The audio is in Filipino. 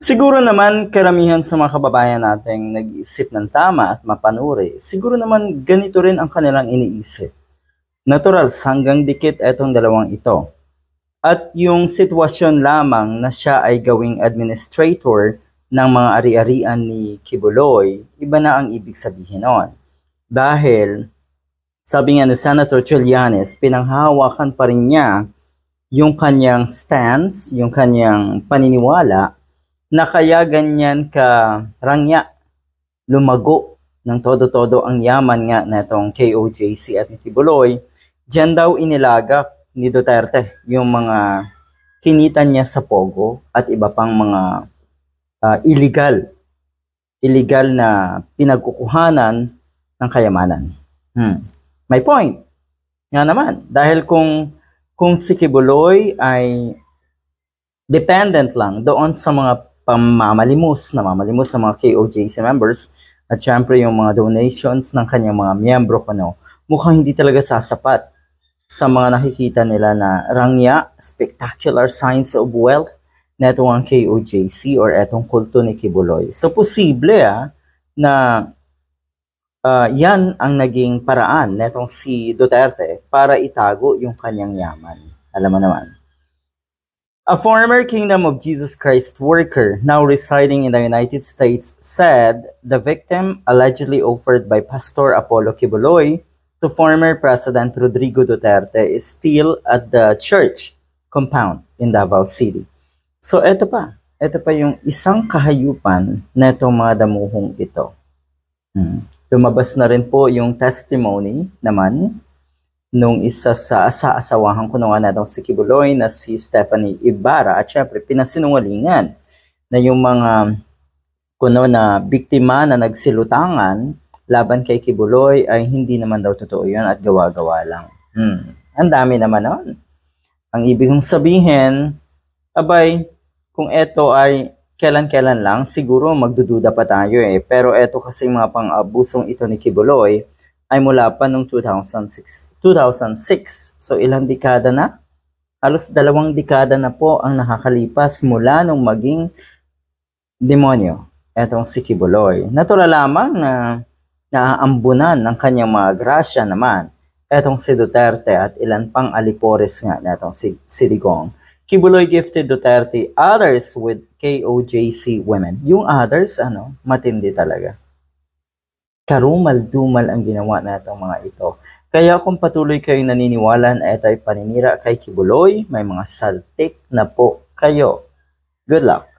Siguro naman karamihan sa mga kababayan nating nag-iisip ng tama at mapanuri, siguro naman ganito rin ang kanilang iniisip. Natural, hanggang dikit etong dalawang ito. At yung sitwasyon lamang na siya ay gawing administrator ng mga ari-arian ni Kibuloy, iba na ang ibig sabihin nun. Dahil, sabi nga ni Senator Trillanes, pinanghahawakan pa rin niya yung kanyang stance, yung kanyang paniniwala na kaya ganyan ka rangya, lumago ng todo-todo ang yaman nga na KOJC at ni Kibuloy, dyan daw inilagak ni Duterte yung mga kinita niya sa Pogo at iba pang mga ah, illegal, illegal na pinagkukuhanan ng kayamanan. Hmm. May point. Nga naman, dahil kung kung si Kibuloy ay dependent lang doon sa mga pamamalimos, na mamalimos ng mga KOJC members at syempre yung mga donations ng kanyang mga miyembro kuno, mukhang hindi talaga sasapat sa mga nakikita nila na rangya, spectacular signs of wealth na itong ang KOJC or itong kulto ni Kibuloy. So posible ah, na ah, yan ang naging paraan netong si Duterte para itago yung kanyang yaman. Alam mo naman. A former Kingdom of Jesus Christ worker now residing in the United States said the victim allegedly offered by Pastor Apollo Kibuloy to former President Rodrigo Duterte is still at the church compound in Davao City. So eto pa, eto pa yung isang kahayupan na itong mga damuhong ito. Hmm. Lumabas na rin po yung testimony naman nung isa sa asa-asawahan ko naman na si Kibuloy na si Stephanie Ibarra at syempre pinasinungalingan na yung mga kuno na biktima na nagsilutangan laban kay Kibuloy ay hindi naman daw totoo yun at gawa-gawa lang. Hmm. Ang dami naman nun. Ang ibig kong sabihin, abay, kung eto ay kailan-kailan lang, siguro magdududa pa tayo eh. Pero eto kasi mga pang-abusong ito ni Kibuloy ay mula pa noong 2006. 2006. So ilang dekada na? Halos dalawang dekada na po ang nakakalipas mula nung maging demonyo. Etong si Kibuloy. Natural lamang na naaambunan ng kanyang mga grasya naman. Etong si Duterte at ilan pang alipores nga na etong si, si Digong. Kibuloy gifted Duterte others with KOJC women. Yung others, ano, matindi talaga karumal-dumal ang ginawa natong mga ito. Kaya kung patuloy kayong naniniwala na ito ay paninira kay Kibuloy, may mga saltik na po kayo. Good luck!